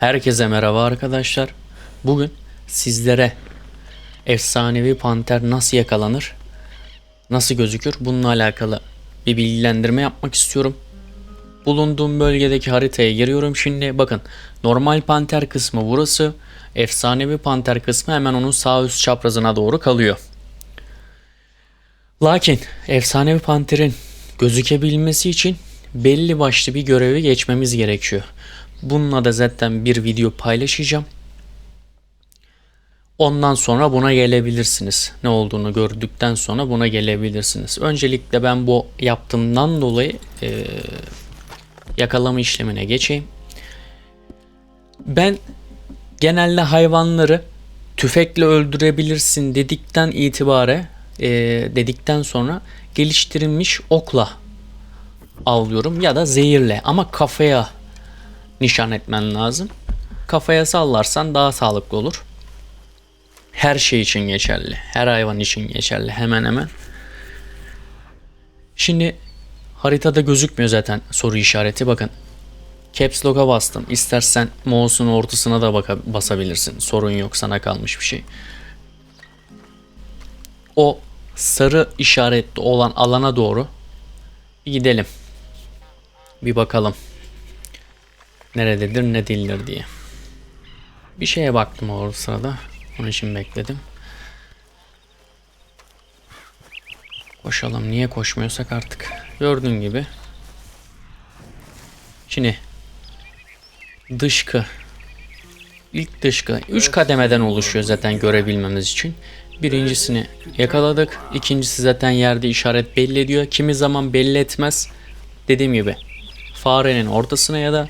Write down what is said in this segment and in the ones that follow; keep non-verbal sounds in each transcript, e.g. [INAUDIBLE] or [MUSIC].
Herkese merhaba arkadaşlar. Bugün sizlere efsanevi panter nasıl yakalanır, nasıl gözükür bununla alakalı bir bilgilendirme yapmak istiyorum. Bulunduğum bölgedeki haritaya giriyorum şimdi. Bakın normal panter kısmı burası. Efsanevi panter kısmı hemen onun sağ üst çaprazına doğru kalıyor. Lakin efsanevi panterin gözükebilmesi için belli başlı bir görevi geçmemiz gerekiyor. Bununla da zaten bir video paylaşacağım. Ondan sonra buna gelebilirsiniz. Ne olduğunu gördükten sonra buna gelebilirsiniz. Öncelikle ben bu yaptığımdan dolayı eee, yakalama işlemine geçeyim. Ben genelde hayvanları tüfekle öldürebilirsin dedikten itibare eee, dedikten sonra geliştirilmiş okla avlıyorum ya da zehirle ama kafaya nişan etmen lazım. Kafaya sallarsan daha sağlıklı olur. Her şey için geçerli. Her hayvan için geçerli hemen hemen. Şimdi haritada gözükmüyor zaten soru işareti. Bakın Caps Lock'a bastım. İstersen mouse'un ortasına da baka- basabilirsin. Sorun yok sana kalmış bir şey. O sarı işaretli olan alana doğru gidelim. Bir bakalım. Nerededir ne değildir diye. Bir şeye baktım o sırada. Onun için bekledim. Koşalım. Niye koşmuyorsak artık. Gördüğün gibi. Şimdi dışkı ilk dışkı 3 kademeden oluşuyor zaten görebilmemiz için. Birincisini yakaladık. İkincisi zaten yerde işaret belli ediyor. Kimi zaman belli etmez. Dediğim gibi farenin ortasına ya da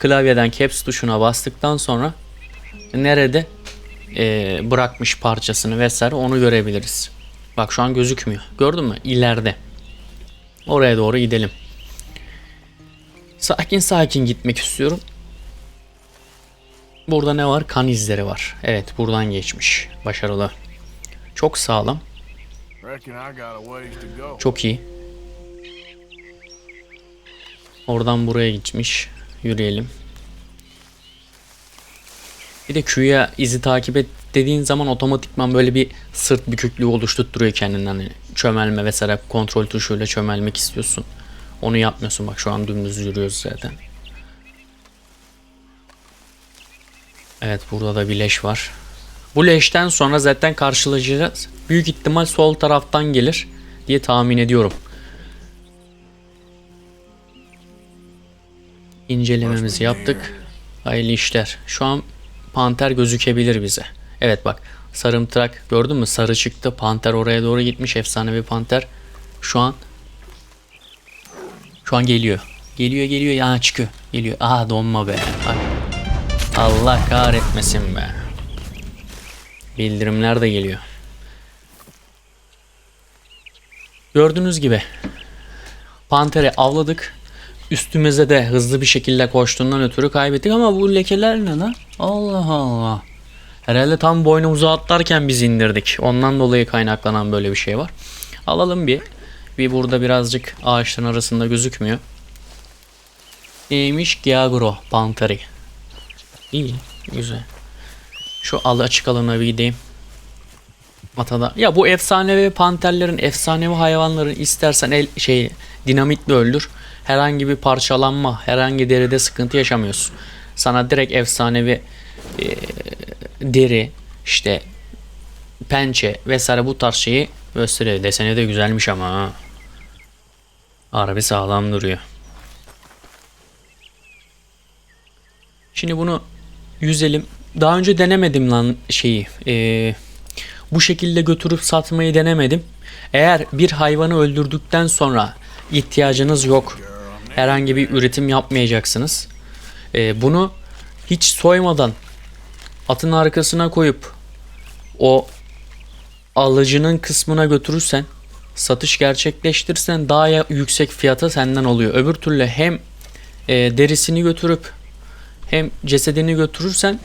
klavyeden caps tuşuna bastıktan sonra nerede eee, bırakmış parçasını vesaire onu görebiliriz. Bak şu an gözükmüyor. Gördün mü? İleride. Oraya doğru gidelim. Sakin sakin gitmek istiyorum. Burada ne var? Kan izleri var. Evet buradan geçmiş. Başarılı. Çok sağlam. Çok iyi. Oradan buraya gitmiş. Yürüyelim. Bir de Q'ya izi takip et dediğin zaman otomatikman böyle bir sırt büküklüğü oluşturtuyor kendinden. Hani çömelme vesaire kontrol tuşuyla çömelmek istiyorsun. Onu yapmıyorsun bak şu an dümdüz yürüyoruz zaten. Evet burada da bir leş var. Bu leşten sonra zaten karşılaşacağız. Büyük ihtimal sol taraftan gelir diye tahmin ediyorum. İncelememizi yaptık. Hayırlı işler. Şu an panter gözükebilir bize. Evet bak sarımtırak gördün mü? Sarı çıktı. Panter oraya doğru gitmiş. Efsanevi panter. Şu an şu an geliyor. Geliyor geliyor ya çıkıyor. Geliyor. Aa donma be. Bak. Allah kahretmesin be. Bildirimler de geliyor. Gördüğünüz gibi Panter'i avladık. Üstümüze de hızlı bir şekilde koştuğundan ötürü kaybettik ama bu lekeler ne lan? Allah Allah. Herhalde tam boynumuza atlarken biz indirdik. Ondan dolayı kaynaklanan böyle bir şey var. Alalım bir. Bir burada birazcık ağaçların arasında gözükmüyor. Neymiş? Giagro Panteri. İyi. Güzel. Şu al açık alana bir gideyim. Atada. Ya bu efsanevi panterlerin, efsanevi hayvanların istersen el şey dinamitle öldür. Herhangi bir parçalanma, herhangi deride sıkıntı yaşamıyorsun. Sana direkt efsanevi e, deri, işte pençe vesaire bu tarz şeyi gösteriyor. Deseni de güzelmiş ama ha. Harbi sağlam duruyor. Şimdi bunu yüzelim. Daha önce denemedim lan şeyi. Eee bu şekilde götürüp satmayı denemedim. Eğer bir hayvanı öldürdükten sonra ihtiyacınız yok. Herhangi bir üretim yapmayacaksınız. Ee, bunu hiç soymadan atın arkasına koyup o alıcının kısmına götürürsen satış gerçekleştirirsen daha yüksek fiyata senden oluyor. Öbür türlü hem e, derisini götürüp hem cesedini götürürsen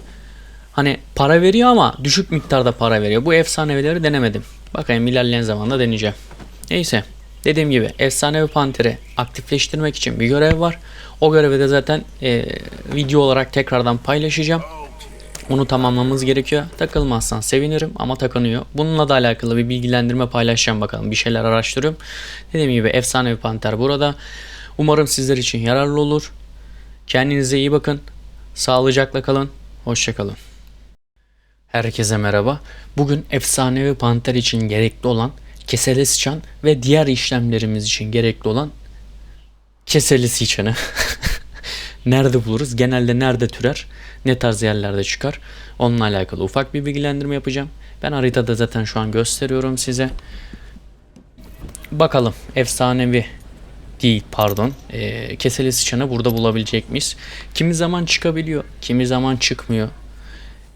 Hani para veriyor ama düşük miktarda para veriyor. Bu efsanevileri denemedim. Bakayım ilerleyen zamanda deneyeceğim. Neyse. Dediğim gibi efsanevi panteri aktifleştirmek için bir görev var. O görevi de zaten e, video olarak tekrardan paylaşacağım. Onu tamamlamamız gerekiyor. Takılmazsan sevinirim ama takınıyor. Bununla da alakalı bir bilgilendirme paylaşacağım bakalım. Bir şeyler araştırıyorum. Dediğim gibi efsanevi panter burada. Umarım sizler için yararlı olur. Kendinize iyi bakın. Sağlıcakla kalın. Hoşçakalın. Herkese merhaba. Bugün efsanevi panter için gerekli olan keseli sıçan ve diğer işlemlerimiz için gerekli olan keseli sıçanı [LAUGHS] nerede buluruz? Genelde nerede türer? Ne tarz yerlerde çıkar? Onunla alakalı ufak bir bilgilendirme yapacağım. Ben haritada zaten şu an gösteriyorum size. Bakalım efsanevi değil pardon e, keseli sıçanı burada bulabilecek miyiz? Kimi zaman çıkabiliyor, kimi zaman çıkmıyor.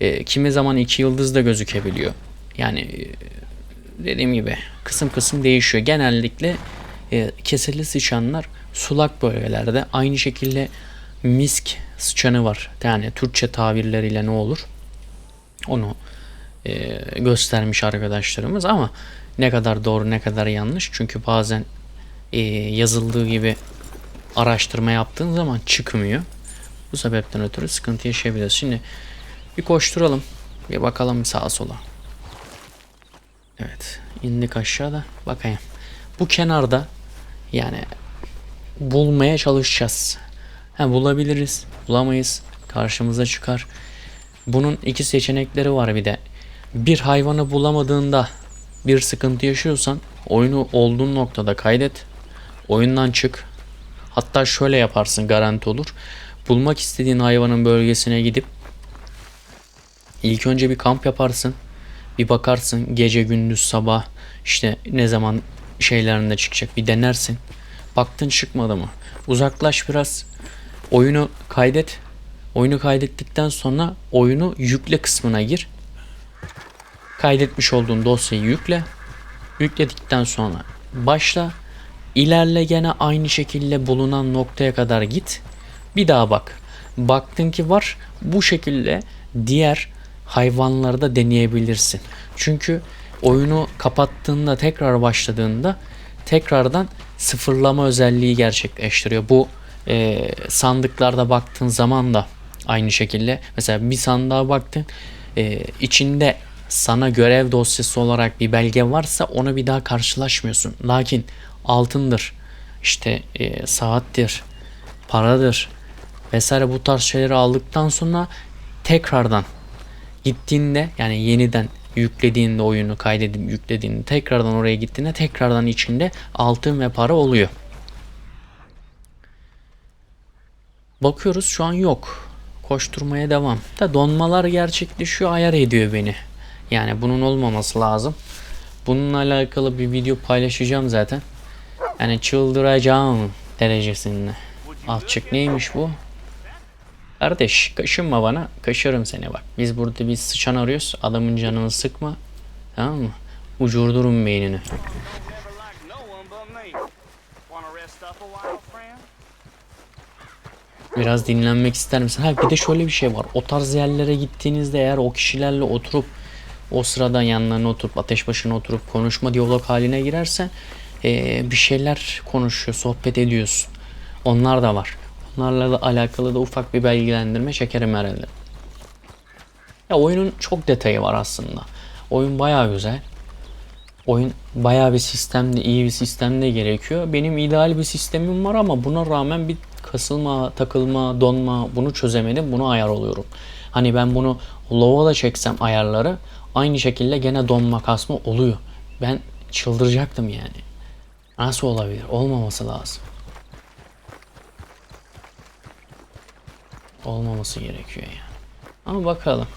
E, kimi zaman iki yıldız da gözükebiliyor. Yani e, dediğim gibi kısım kısım değişiyor. Genellikle e, keseli sıçanlar sulak bölgelerde aynı şekilde misk sıçanı var. Yani Türkçe tabirleriyle ne olur? Onu e, göstermiş arkadaşlarımız ama ne kadar doğru ne kadar yanlış çünkü bazen e, yazıldığı gibi araştırma yaptığın zaman çıkmıyor. Bu sebepten ötürü sıkıntı yaşayabiliriz. Şimdi bir koşturalım. Bir bakalım sağa sola. Evet. indik aşağıda. Bakayım. Bu kenarda yani bulmaya çalışacağız. Ha, bulabiliriz. Bulamayız. Karşımıza çıkar. Bunun iki seçenekleri var bir de. Bir hayvanı bulamadığında bir sıkıntı yaşıyorsan oyunu olduğun noktada kaydet. Oyundan çık. Hatta şöyle yaparsın garanti olur. Bulmak istediğin hayvanın bölgesine gidip İlk önce bir kamp yaparsın. Bir bakarsın gece gündüz sabah işte ne zaman şeylerinde çıkacak bir denersin. Baktın çıkmadı mı? Uzaklaş biraz. Oyunu kaydet. Oyunu kaydettikten sonra oyunu yükle kısmına gir. Kaydetmiş olduğun dosyayı yükle. Yükledikten sonra başla. İlerle gene aynı şekilde bulunan noktaya kadar git. Bir daha bak. Baktın ki var. Bu şekilde diğer hayvanları da deneyebilirsin. Çünkü oyunu kapattığında tekrar başladığında tekrardan sıfırlama özelliği gerçekleştiriyor. Bu e, sandıklarda baktığın zaman da aynı şekilde mesela bir sandığa baktın e, içinde sana görev dosyası olarak bir belge varsa onu bir daha karşılaşmıyorsun. Lakin altındır, işte e, saattir, paradır vesaire bu tarz şeyleri aldıktan sonra tekrardan gittiğinde yani yeniden yüklediğinde oyunu kaydedip yüklediğinde tekrardan oraya gittiğinde tekrardan içinde altın ve para oluyor. Bakıyoruz şu an yok. Koşturmaya devam. Da donmalar gerçekleşiyor ayar ediyor beni. Yani bunun olmaması lazım. Bununla alakalı bir video paylaşacağım zaten. Yani çıldıracağım derecesinde. Alçık neymiş bu? Kardeş kaşınma bana. Kaşırım seni bak. Biz burada bir sıçan arıyoruz. Adamın canını sıkma. Tamam mı? Ucurdurum beynini. Biraz dinlenmek ister misin? Ha bir de şöyle bir şey var. O tarz yerlere gittiğinizde eğer o kişilerle oturup o sırada yanlarına oturup ateş başına oturup konuşma diyalog haline girersen eee, bir şeyler konuşuyor, sohbet ediyorsun. Onlar da var. Onlarla da alakalı da ufak bir bilgilendirme çekerim herhalde. Ya oyunun çok detayı var aslında. Oyun bayağı güzel. Oyun bayağı bir sistemde, iyi bir sistemde gerekiyor. Benim ideal bir sistemim var ama buna rağmen bir kasılma, takılma, donma bunu çözemedim. Bunu ayar oluyorum. Hani ben bunu low'a da çeksem ayarları aynı şekilde gene donma kasma oluyor. Ben çıldıracaktım yani. Nasıl olabilir? Olmaması lazım. Olmaması gerekiyor yani. Ama bakalım.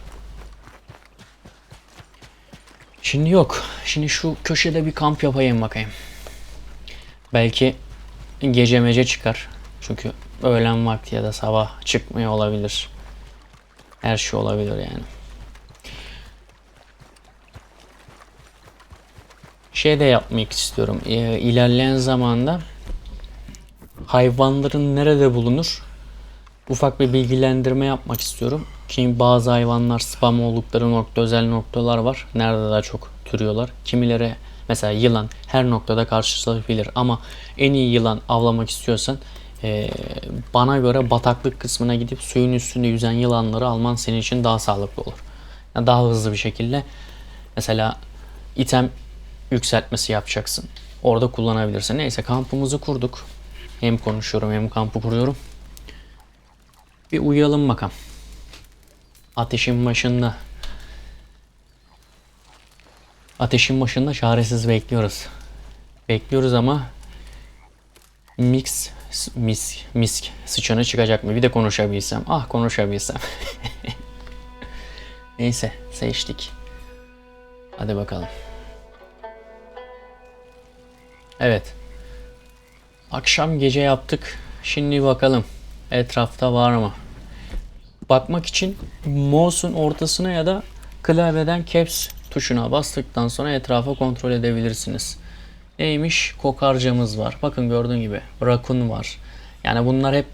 Şimdi yok. Şimdi şu köşede bir kamp yapayım bakayım. Belki gece mece çıkar. Çünkü öğlen vakti ya da sabah çıkmıyor olabilir. Her şey olabilir yani. Şey de yapmak istiyorum. Ee, ilerleyen zamanda hayvanların nerede bulunur? Ufak bir bilgilendirme yapmak istiyorum. Ki bazı hayvanlar spam oldukları nokta özel noktalar var. Nerede daha çok türüyorlar. Kimileri Mesela yılan her noktada karşılaşabilir ama en iyi yılan avlamak istiyorsan eee, bana göre bataklık kısmına gidip suyun üstünde yüzen yılanları alman senin için daha sağlıklı olur. Yani daha hızlı bir şekilde mesela item yükseltmesi yapacaksın. Orada kullanabilirsin. Neyse kampımızı kurduk. Hem konuşuyorum hem kampı kuruyorum. Bir uyuyalım bakalım. Ateşin başında. Ateşin başında çaresiz bekliyoruz. Bekliyoruz ama mix mis misk sıçanı çıkacak mı? Bir de konuşabilsem. Ah konuşabilsem. [LAUGHS] Neyse seçtik. Hadi bakalım. Evet. Akşam gece yaptık. Şimdi bakalım etrafta var mı? Bakmak için mouse'un ortasına ya da klavyeden caps tuşuna bastıktan sonra etrafı kontrol edebilirsiniz. Neymiş? Kokarcamız var. Bakın gördüğün gibi. Rakun var. Yani bunlar hep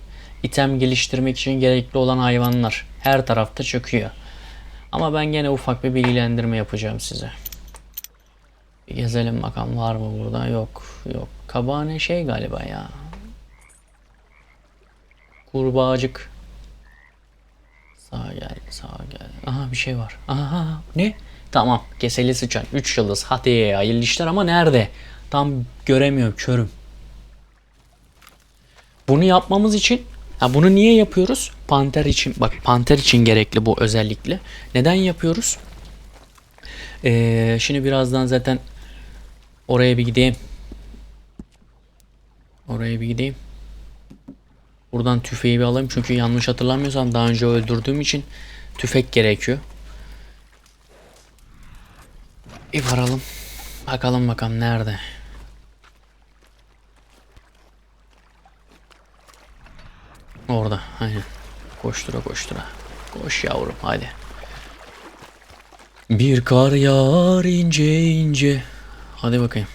item geliştirmek için gerekli olan hayvanlar. Her tarafta çıkıyor. Ama ben gene ufak bir bilgilendirme yapacağım size. Bir gezelim bakalım var mı burada? Yok. Yok. Kabane şey galiba ya. Kurbağacık. Sağa gel, sağa gel. Aha bir şey var. Aha ne? Tamam. Keseli sıçan. 3 yıldız. Hadi hayırlı işler ama nerede? Tam göremiyorum. Körüm. Bunu yapmamız için ha bunu niye yapıyoruz? Panter için. Bak panter için gerekli bu özellikle. Neden yapıyoruz? Ee, şimdi birazdan zaten oraya bir gideyim. Oraya bir gideyim. Buradan tüfeği bir alayım çünkü yanlış hatırlamıyorsam daha önce öldürdüğüm için tüfek gerekiyor. Bir varalım. Bakalım bakalım nerede. Orada. Aynen. Koştura koştura. Koş yavrum hadi. Bir kar yağar ince ince. Hadi bakayım.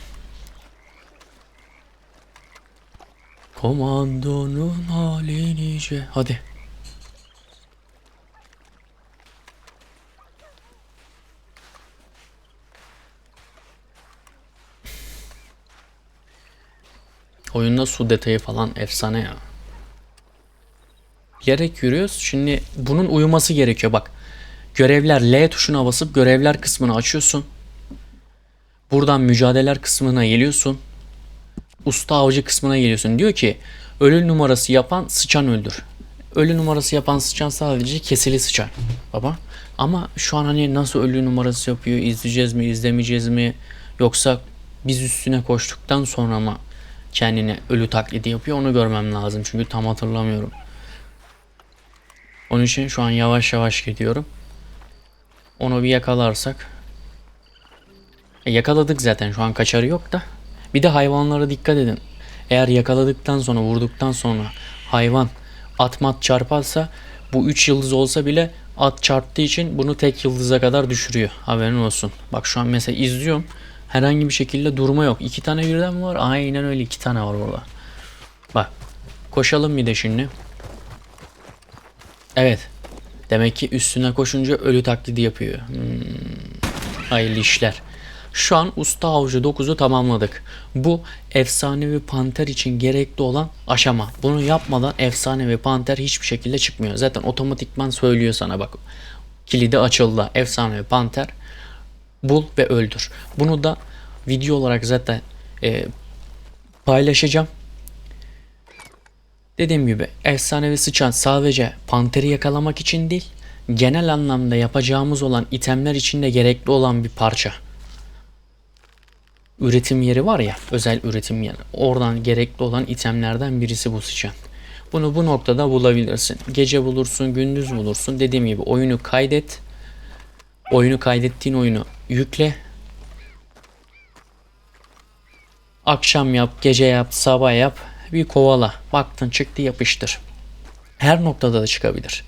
Komandonun hali nice. Hadi. Oyunda su detayı falan efsane ya. Bilerek yürüyoruz. Şimdi bunun uyuması gerekiyor bak. Görevler L tuşuna basıp görevler kısmını açıyorsun. Buradan mücadeleler kısmına geliyorsun. Usta avcı kısmına geliyorsun. Diyor ki ölü numarası yapan sıçan öldür. Ölü numarası yapan sıçan sadece kesili sıçan. Baba. Ama şu an hani nasıl ölü numarası yapıyor? izleyeceğiz mi, izlemeyeceğiz mi? Yoksa biz üstüne koştuktan sonra mı kendine ölü taklidi yapıyor? Onu görmem lazım. Çünkü tam hatırlamıyorum. Onun için şu an yavaş yavaş gidiyorum. Onu bir yakalarsak. E, yakaladık zaten şu an kaçarı yok da. Bir de hayvanlara dikkat edin. Eğer yakaladıktan sonra vurduktan sonra hayvan at mat çarparsa bu 3 yıldız olsa bile at çarptığı için bunu tek yıldıza kadar düşürüyor. Haberin olsun. Bak şu an mesela izliyorum. Herhangi bir şekilde durma yok. İki tane birden mi var? Aynen öyle iki tane var orada. Bak. Koşalım bir de şimdi. Evet. Demek ki üstüne koşunca ölü taklidi yapıyor. Hmm. Hayırlı işler. Şu an Usta Avcı 9'u tamamladık. Bu efsanevi panter için gerekli olan aşama. Bunu yapmadan efsanevi panter hiçbir şekilde çıkmıyor. Zaten otomatikman söylüyor sana bak. Kilidi açıldı. Efsanevi panter bul ve öldür. Bunu da video olarak zaten e, paylaşacağım. Dediğim gibi efsanevi sıçan sadece panteri yakalamak için değil, genel anlamda yapacağımız olan itemler için de gerekli olan bir parça. Üretim yeri var ya, özel üretim yeri. Oradan gerekli olan itemlerden birisi bu sıçan. Bunu bu noktada bulabilirsin. Gece bulursun, gündüz bulursun. Dediğim gibi oyunu kaydet. Oyunu kaydettiğin oyunu yükle. Akşam yap, gece yap, sabah yap. Bir kovala. Baktın çıktı yapıştır. Her noktada da çıkabilir.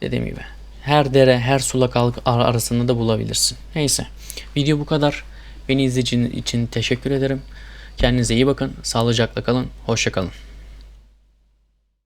Dediğim gibi. Her dere, her sulak arasında da bulabilirsin. Neyse. Video bu kadar. Beni izlediğiniz için teşekkür ederim. Kendinize iyi bakın. Sağlıcakla kalın. Hoşça kalın.